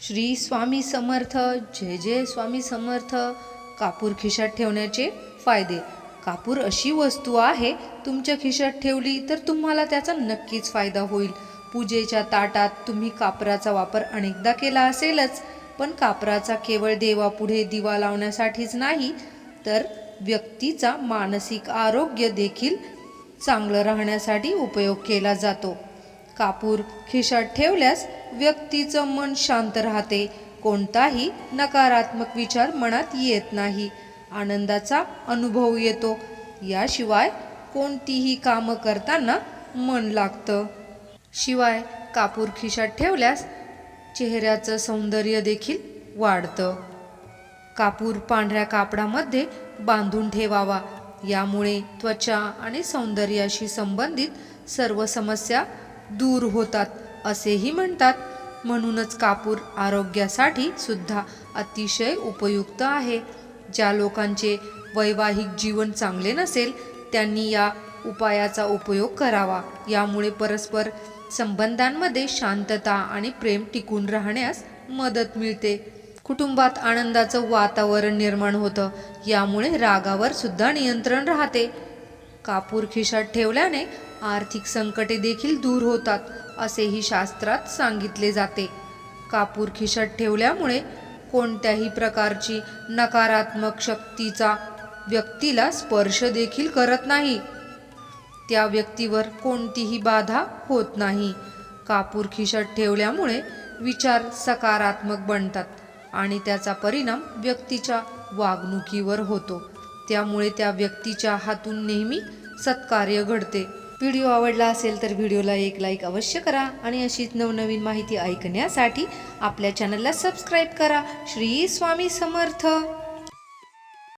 श्री स्वामी समर्थ जय जय स्वामी समर्थ. कापूर खिशात ठेवण्याचे फायदे. कापूर अशी वस्तू आहे तुमच्या खिशात ठेवली तर तुम्हाला त्याचा नक्कीच फायदा होईल. पूजेच्या ताटात तुम्ही कापराचा वापर अनेकदा केला असेलच पण कापराचा केवळ देवापुढे दिवा लावण्यासाठीच नाही तर व्यक्तीचा मानसिक आरोग्य देखील चांगलं राहण्यासाठी उपयोग केला जातो. कापूर खिशात ठेवल्यास व्यक्तीचं मन शांत राहते. कोणताही नकारात्मक विचार मनात येत नाही. आनंदाचा अनुभव येतो. याशिवाय कोणतीही कामं करताना मन लागतं. शिवाय कापूर खिशात ठेवल्यास चेहऱ्याचं सौंदर्य देखील वाढतं. कापूर पांढऱ्या कापडामध्ये बांधून ठेवावा. यामुळे त्वचा आणि सौंदर्याशी संबंधित सर्व समस्या दूर होतात असेही म्हणतात. म्हणूनच कापूर आरोग्यासाठी सुद्धा अतिशय उपयुक्त आहे. ज्या लोकांचे वैवाहिक जीवन चांगले नसेल त्यांनी या उपायाचा उपयोग करावा. यामुळे परस्पर संबंधांमध्ये शांतता आणि प्रेम टिकून राहण्यास मदत मिळते. कुटुंबात आनंदाचं वातावरण निर्माण होतं. यामुळे रागावर सुद्धा नियंत्रण राहते. कापूर खिशात ठेवल्याने आर्थिक संकटे देखील दूर होतात असेही शास्त्रात सांगितले जाते. कापूर खिशात ठेवल्यामुळे कोणत्याही प्रकारची नकारात्मक शक्तीचा व्यक्तीला स्पर्श देखील करत नाही. त्या व्यक्तीवर कोणतीही बाधा होत नाही. कापूर खिशात ठेवल्यामुळे विचार सकारात्मक बनतात आणि त्याचा परिणाम व्यक्तीच्या वागणुकीवर होतो. त्यामुळे त्या व्यक्तीच्या हातून नेहमी सत्कार्य घडते. व्हिडिओ आवडला असेल तर व्हिडिओला एक लाईक अवश्य करा आणि अशीच नवनवीन माहिती ऐकण्यासाठी आपल्या चॅनलला सबस्क्राईब करा. श्री स्वामी समर्थ.